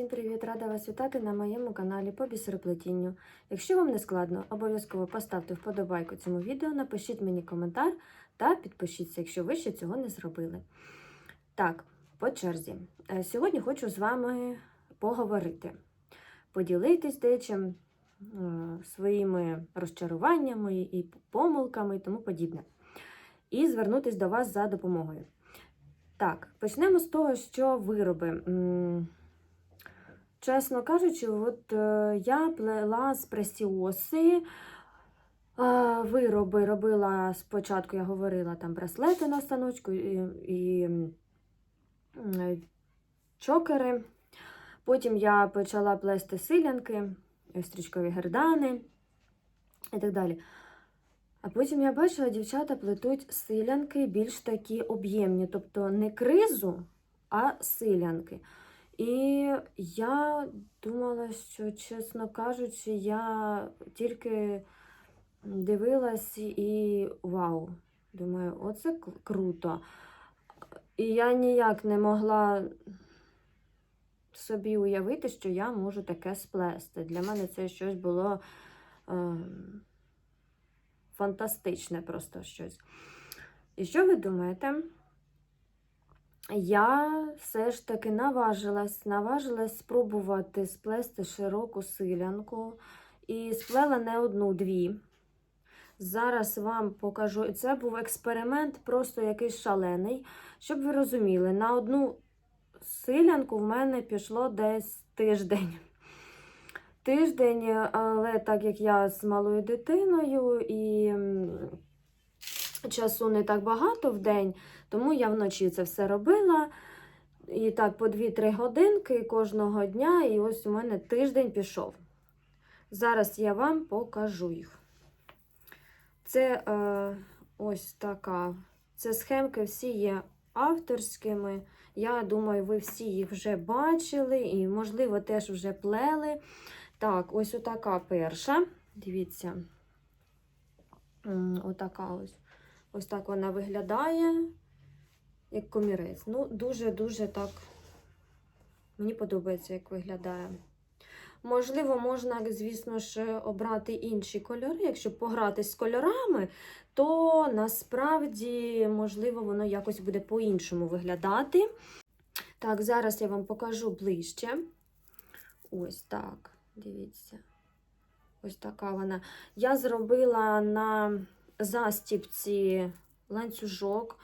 Всім привіт! Рада вас вітати на моєму каналі по бісероплетінню. Якщо вам не складно, обов'язково поставте вподобайку цьому відео, напишіть мені коментар та підпишіться, якщо ви ще цього не зробили. Так, по черзі. Е, Сьогодні хочу з вами поговорити, поділитись дечим е, своїми розчаруваннями і помилками і тому подібне. І звернутись до вас за допомогою. Так, почнемо з того, що вироби. Чесно кажучи, от е, я плела з пресіоси. е, Вироби робила спочатку, я говорила там браслети на станочку і, і е, чокери. Потім я почала плести силянки, стрічкові гердани і так далі. А потім я бачила, дівчата плетуть силянки більш такі об'ємні, тобто не кризу, а силянки. І я думала, що, чесно кажучи, я тільки дивилась і вау. Думаю, оце круто. І я ніяк не могла собі уявити, що я можу таке сплести. Для мене це щось було е, фантастичне просто щось. І що ви думаєте? Я все ж таки наважилась, наважилась спробувати сплести широку силянку. І сплела не одну-дві. Зараз вам покажу. Це був експеримент, просто якийсь шалений. Щоб ви розуміли, на одну силянку в мене пішло десь тиждень. Тиждень, але так як я з малою дитиною і часу не так багато в день, тому я вночі це все робила. І так, по 2-3 годинки кожного дня, і ось у мене тиждень пішов. Зараз я вам покажу їх. Це е, ось така. Це схемки всі є авторськими. Я думаю, ви всі їх вже бачили і, можливо, теж вже плели. Так, ось отака перша. Дивіться. Отака ось. Ось так вона виглядає, як комірець. Ну, дуже-дуже так. Мені подобається, як виглядає. Можливо, можна, звісно ж, обрати інші кольори. Якщо погратись з кольорами, то насправді, можливо, воно якось буде по-іншому виглядати. Так, зараз я вам покажу ближче. Ось так, дивіться. Ось така вона. Я зробила на застіпці ланцюжок.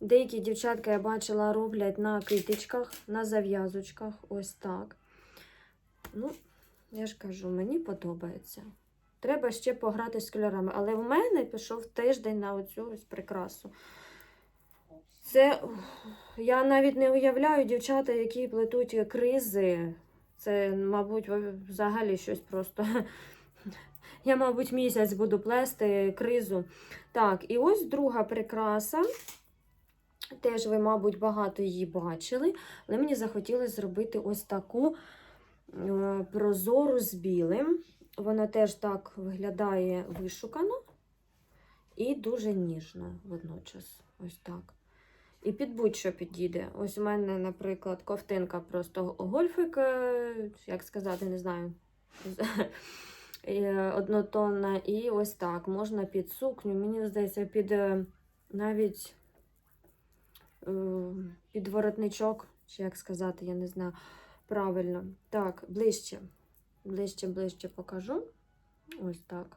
Деякі дівчатка, я бачила, роблять на китичках, на зав'язочках. Ось так. Ну, я ж кажу, мені подобається. Треба ще пограти з кольорами. Але в мене пішов тиждень на оцю ось прикрасу. Це я навіть не уявляю дівчата, які плетуть кризи. Це, мабуть, взагалі щось просто. Я, мабуть, місяць буду плести кризу. Так, і ось друга прикраса. Теж ви, мабуть, багато її бачили, але мені захотілося зробити ось таку е, прозору з білим. Вона теж так виглядає вишукано і дуже ніжно водночас. Ось так. І під будь-що підійде. Ось у мене, наприклад, ковтинка просто гольфик, е, як сказати, не знаю. Е, Однотонна. І ось так. Можна під сукню. Мені здається, під е, навіть е, під воротничок, чи як сказати, я не знаю правильно. Так, ближче. Ближче, ближче покажу. Ось так.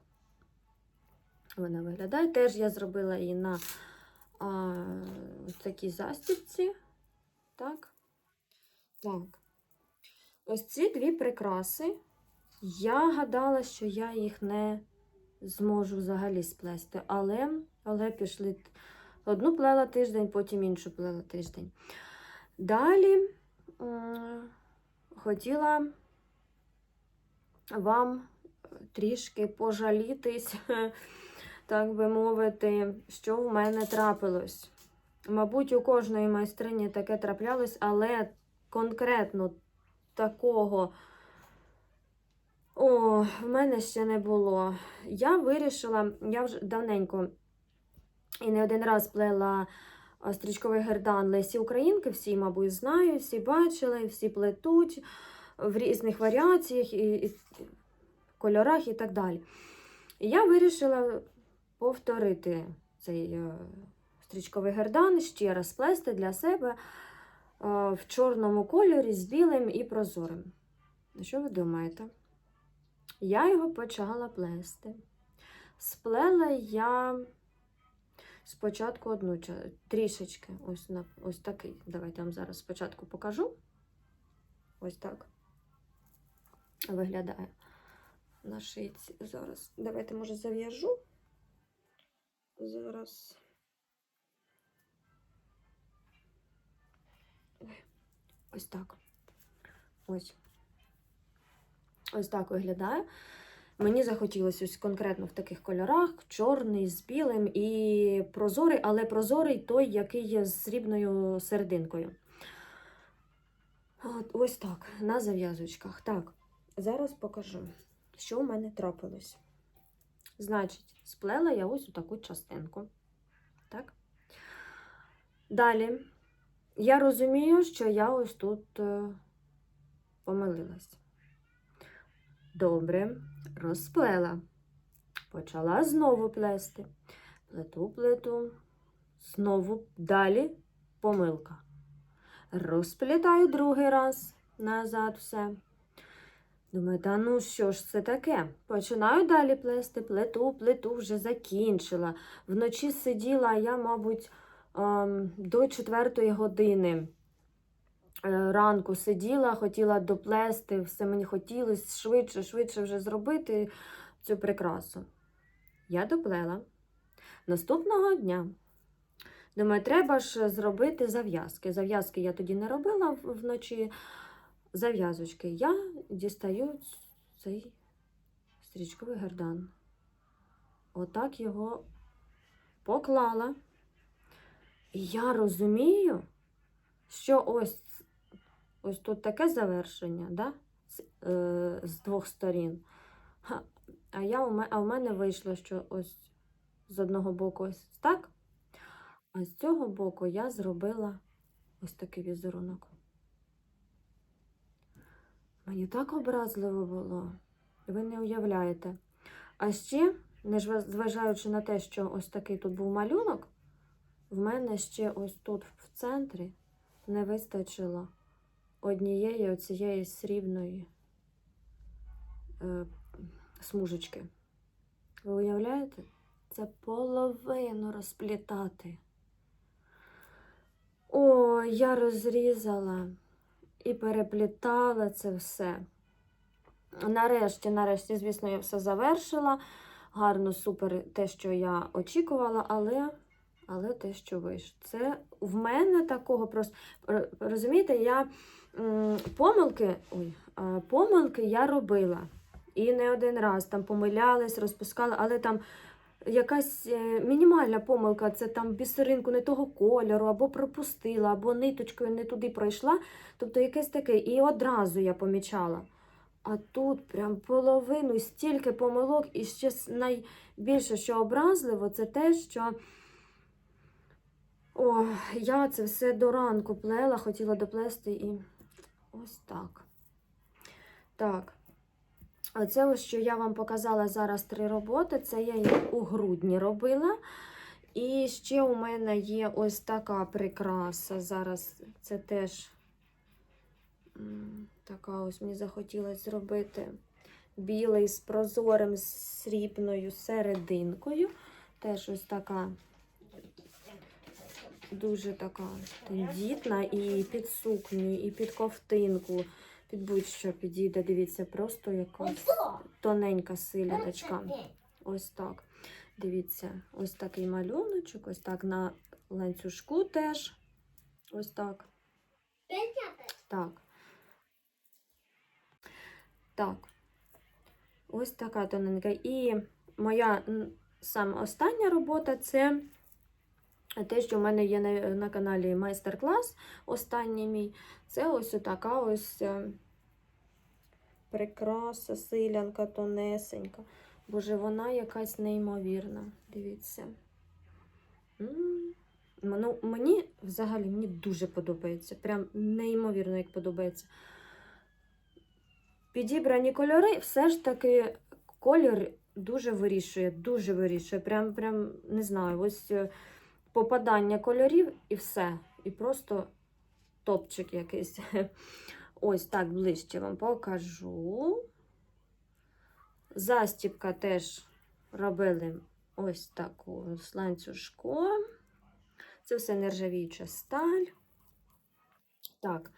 Вона виглядає. Теж я зробила її на а, такій застібці. Так. Так. Ось ці дві прикраси. Я гадала, що я їх не зможу взагалі сплести, але, але пішли. Одну плела тиждень, потім іншу плела тиждень. Далі хотіла вам трішки пожалітись, так би мовити, що в мене трапилось. Мабуть, у кожної майстрині таке траплялось, але конкретно такого. О, в мене ще не було. Я вирішила, я вже давненько і не один раз плела стрічковий гердан Лесі Українки. Всі, мабуть, знають, всі бачили, всі плетуть. в різних варіаціях і, і кольорах і так далі. І я вирішила повторити цей е, стрічковий гердан, ще раз плести для себе е, в чорному кольорі з білим і прозорим. Що ви думаєте? Я його почала плести. Сплела я спочатку одну трішечки. Ось, на, ось такий. Давайте я вам зараз спочатку покажу. Ось так виглядає на шийці. Зараз. Давайте, може, зав'яжу. Зараз. Ось так. Ось. Ось так виглядає. Мені захотілося ось конкретно в таких кольорах: чорний з білим і прозорий, але прозорий той, який є з срібною серединкою. От, ось так, на зав'язочках. Так, зараз покажу, що в мене трапилось. Значить, сплела я ось у таку частинку. Так. Далі, я розумію, що я ось тут е, помилилась. Добре, розплела. Почала знову плести. Плету, плету. Знову далі помилка. Розплітаю другий раз назад все. Думаю, та ну що ж це таке? Починаю далі плести, плету, плету, вже закінчила. Вночі сиділа я, мабуть, ем, до четвертої години ранку сиділа, хотіла доплести, все мені хотілося швидше, швидше вже зробити цю прикрасу. Я доплела. Наступного дня. Думаю, треба ж зробити зав'язки. Зав'язки я тоді не робила вночі. Зав'язочки. Я дістаю цей стрічковий гердан. Отак його поклала. І я розумію, що ось, ось тут таке завершення, да? з, е, з двох сторін. А, я, а в мене вийшло, що ось з одного боку ось так, а з цього боку я зробила ось такий візерунок. Мені так образливо було, ви не уявляєте. А ще, незважаючи на те, що ось такий тут був малюнок, в мене ще ось тут в центрі не вистачило однієї оцієї срібної е, смужечки. Ви уявляєте? Це половину розплітати. О, я розрізала і переплітала це все. Нарешті, нарешті, звісно, я все завершила. Гарно, супер, те, що я очікувала, але, але те, що вийшло. Це в мене такого просто. Розумієте, я помилки, ой, помилки я робила. І не один раз там помилялась, розпускала, але там якась е, мінімальна помилка, це там бісеринку не того кольору, або пропустила, або ниточкою не туди пройшла. Тобто якесь таке. І одразу я помічала. А тут прям половину стільки помилок, і ще найбільше, що образливо, це те, що о, я це все до ранку плела, хотіла доплести і ось так. Так. Оце ось, що я вам показала зараз три роботи. Це я їх у грудні робила. І ще у мене є ось така прикраса. Зараз це теж така ось мені захотілося зробити білий з прозорим срібною серединкою. Теж ось така дуже така тендітна і під сукню, і під ковтинку. Під будь-що підійде, дивіться, просто якась тоненька силяночка. Ось так. Дивіться, ось такий малюночок, ось так на ланцюжку теж. Ось так. Так. Так. Ось така тоненька. І моя саме остання робота це те, що в мене є на, на каналі майстер-клас, останній мій. Це ось така ось е, прикраса, силянка тонесенька. Боже, вона якась неймовірна. Дивіться. М. Ну, мені взагалі мені дуже подобається. Прям неймовірно, як подобається. підібрані кольори, все ж таки колір дуже вирішує, дуже вирішує. Прям, прям не знаю, ось е, попадання кольорів і все. І просто топчик якийсь. Ось так ближче вам покажу. Застібка теж робили ось таку з ланцюжком. Це все нержавіюча сталь. Так.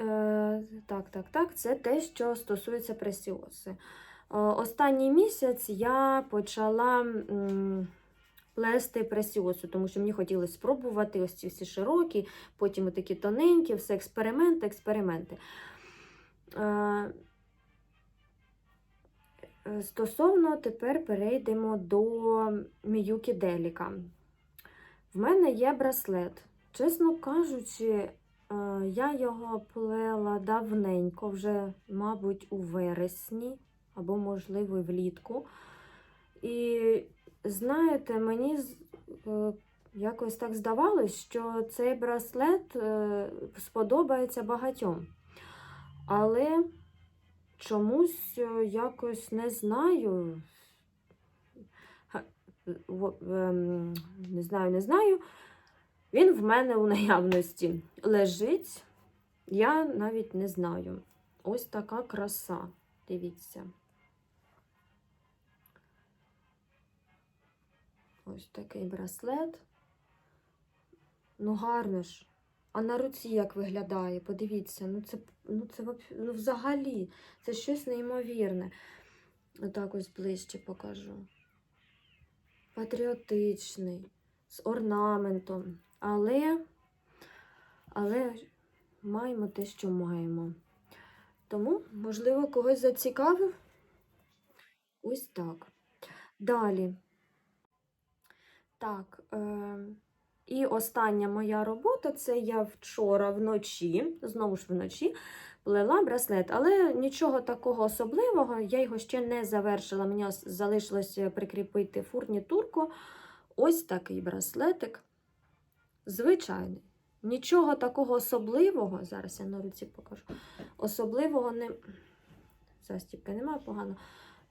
Е, так, так, так, це те, що стосується пресіоси. Е, останній місяць я почала м, плести пресіосу, тому що мені хотілося спробувати ось ці всі широкі, потім такі тоненькі, все експерименти, експерименти. Е, Стосовно тепер перейдемо до Міюкі Деліка. В мене є браслет. Чесно кажучи, е, я його плела давненько, вже, мабуть, у вересні або, можливо, влітку. І знаєте, мені е, якось так здавалось, що цей браслет е, сподобається багатьом. Але чомусь е, якось не знаю. Ем, Не знаю, не знаю. Він в мене у наявності лежить. Я навіть не знаю. Ось така краса. Дивіться. Ось такий браслет. Ну, гарно ж. А на руці як виглядає? Подивіться, ну це, ну це ну, взагалі, це щось неймовірне. Отак ось ближче покажу. Патріотичний, з орнаментом. Але, але маємо те, що маємо. Тому, можливо, когось зацікавив. Ось так. Далі. Так. Е- і остання моя робота це я вчора вночі, знову ж вночі, плела браслет. Але нічого такого особливого, я його ще не завершила. Мені залишилось прикріпити фурнітурку. Ось такий браслетик. Звичайний. Нічого такого особливого, зараз я на руці покажу. Особливого не. Застіпки немає погано.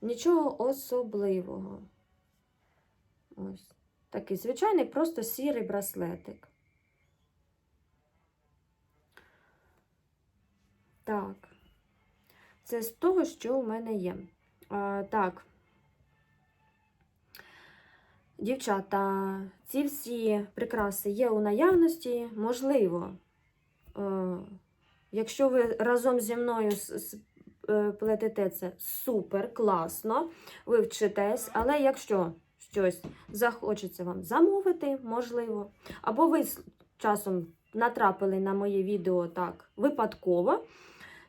Нічого особливого. Ось. Такий звичайний, просто сірий браслетик. Так. Це з того, що у мене є. А, так. Дівчата, ці всі прикраси є у наявності. Можливо, е, якщо ви разом зі мною е, плетете це супер, класно, ви вчитесь, але якщо щось захочеться вам замовити, можливо, або ви часом натрапили на моє відео так випадково,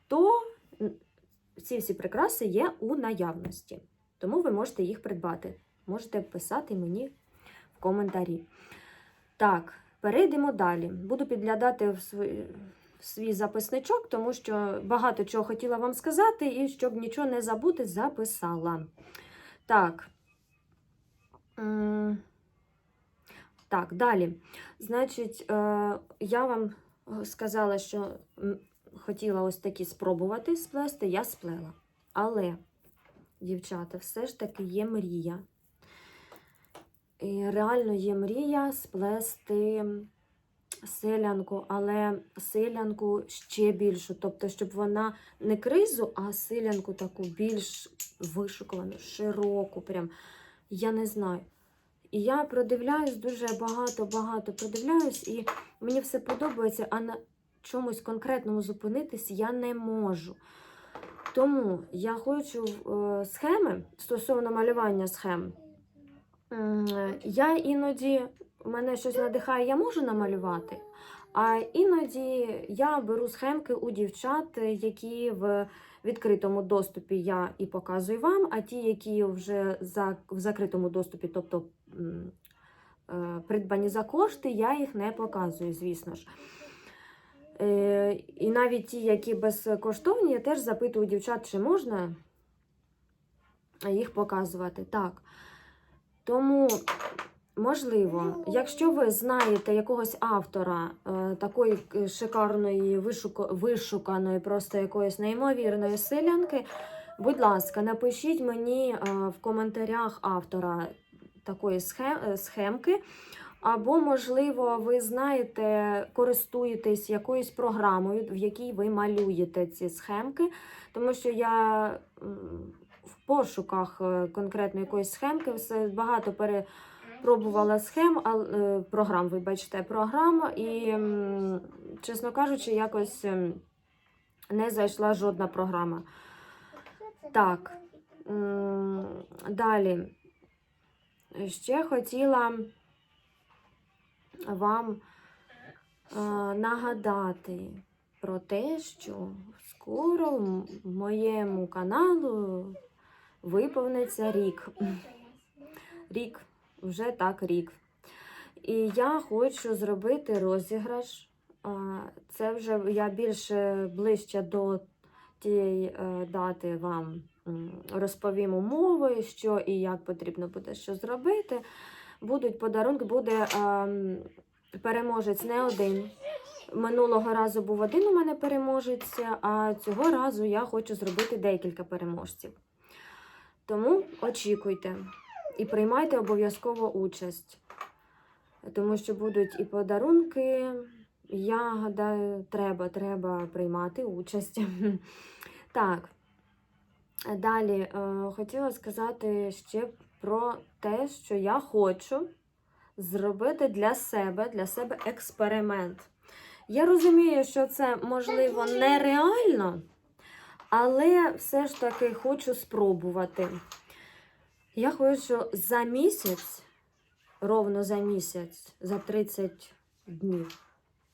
то ці всі прикраси є у наявності. Тому ви можете їх придбати. Можете писати мені в коментарі. Так, перейдемо далі. Буду підглядати в свій, свій записничок, тому що багато чого хотіла вам сказати, і щоб нічого не забути, записала. Так. Так, далі. Значить, е, я вам сказала, що хотіла ось такі спробувати сплести, я сплела. Але, дівчата, все ж таки є мрія. І реально є мрія сплести селянку, але селянку ще більшу. Тобто, щоб вона не кризу, а селянку таку більш вишукувану, широку. Прям, я не знаю. І я продивляюсь дуже багато-багато продивляюсь, і мені все подобається, а на чомусь конкретному зупинитись я не можу. Тому я хочу е, схеми стосовно малювання схем. Я іноді мене щось надихає, я можу намалювати. А іноді я беру схемки у дівчат, які в відкритому доступі я і показую вам, а ті, які вже в закритому доступі, тобто е, придбані за кошти, я їх не показую, звісно ж. Е, і навіть ті, які безкоштовні, я теж запитую дівчат, чи можна їх показувати. Так. Тому Можливо, якщо ви знаєте якогось автора е, такої е, шикарної, вишуко, вишуканої, просто якоїсь неймовірної селянки, будь ласка, напишіть мені е, в коментарях автора такої схем, е, схемки. Або, можливо, ви знаєте, користуєтесь якоюсь програмою, в якій ви малюєте ці схемки, тому що я в пошуках е, конкретно якоїсь схемки все багато перепробувала схем, а, е, програм, вибачте, програм, і, чесно кажучи, якось ем, не зайшла жодна програма. Так. Далі. Ще хотіла вам е, нагадати про те, що скоро моєму каналу виповниться рік. Рік, вже так рік. І я хочу зробити розіграш. Це вже я більше ближче до тієї е, дати вам розповім умови, що і як потрібно буде що зробити. Будуть подарунки, буде ем, переможець не один. Минулого разу був один у мене переможець, а цього разу я хочу зробити декілька переможців. Тому очікуйте і приймайте обов'язково участь, тому що будуть і подарунки. Я гадаю, треба, треба приймати участь. Так. Далі е, хотіла сказати ще про те, що я хочу зробити для себе, для себе експеримент. Я розумію, що це можливо нереально, але все ж таки хочу спробувати. Я хочу за місяць, ровно за місяць, за 30 днів,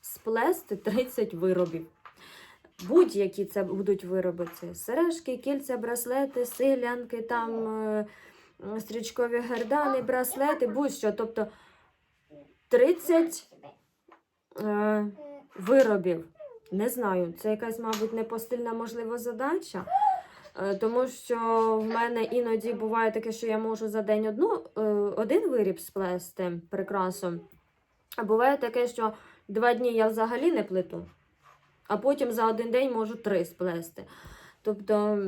сплести 30 виробів. Будь-які це будуть вироби. Це сережки, кільця, браслети, силянки, там е, стрічкові гердани, браслети, будь-що. Тобто 30 е, виробів. Не знаю, це якась, мабуть, непостильна можливо задача. Е, Тому що в мене іноді буває таке, що я можу за день одну, е, один виріб сплести прикрасу. А буває таке, що два дні я взагалі не плету, а потім за один день можу три сплести. Тобто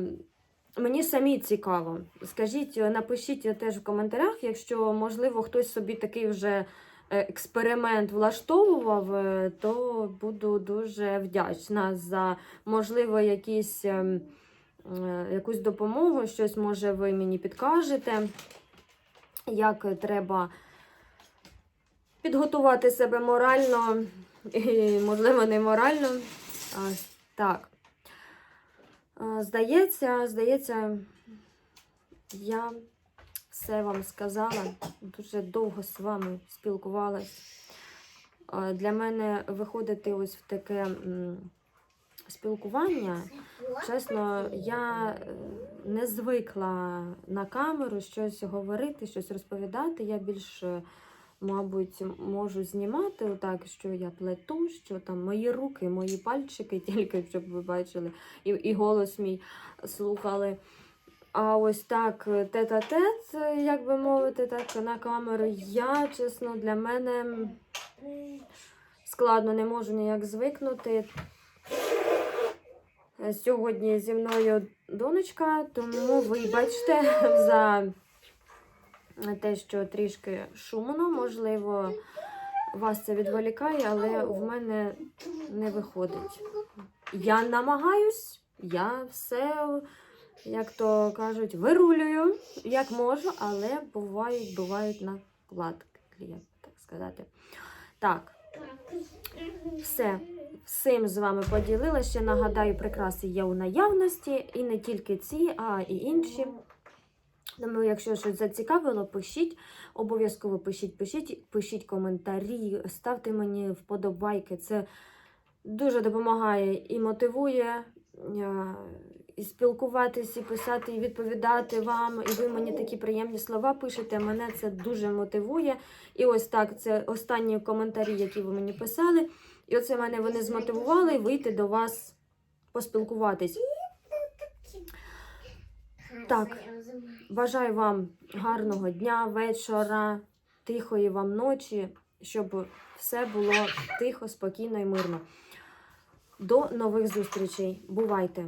мені самі цікаво. Скажіть, е, напишіть теж в коментарях, якщо, можливо, хтось собі такий вже експеримент влаштовував, то буду дуже вдячна за, можливо, якісь. Е, якусь допомогу, щось може ви мені підкажете, як треба підготувати себе морально і, можливо, не морально. Так. Здається, здається, я все вам сказала. Дуже довго з вами спілкувалась. Для мене виходити ось в таке спілкування. Чесно, я е, не звикла на камеру щось говорити, щось розповідати. Я більш, е, мабуть, можу знімати отак, що я плету, що там мої руки, мої пальчики, тільки щоб ви бачили, і, і голос мій слухали. А ось так, е, тет-а-тет, е, як би мовити, так на камеру, я, чесно, для мене складно не можу ніяк звикнути. Е, Сьогодні зі мною донечка, тому вибачте за те, що трішки шумно, можливо, вас це відволікає, але в мене не виходить. Я намагаюсь, я все, як то кажуть, вирулюю, як можу, але бувають, бувають накладки, як так сказати. Так, все. Всім з вами поділила. Ще нагадаю, прикраси є у наявності, і не тільки ці, а і інші. Тому, якщо щось зацікавило, пишіть. Обов'язково пишіть, пишіть, пишіть коментарі, ставте мені вподобайки. Це дуже допомагає і мотивує е, і спілкуватись, і писати, і відповідати вам. І ви мені такі приємні слова пишете. Мене це дуже мотивує. І ось так, це останні коментарі, які ви мені писали. І оце мене вони змотивували вийти до вас поспілкуватись. Так. Бажаю вам гарного дня, вечора, тихої вам ночі, щоб все було тихо, спокійно і мирно. До нових зустрічей. Бувайте!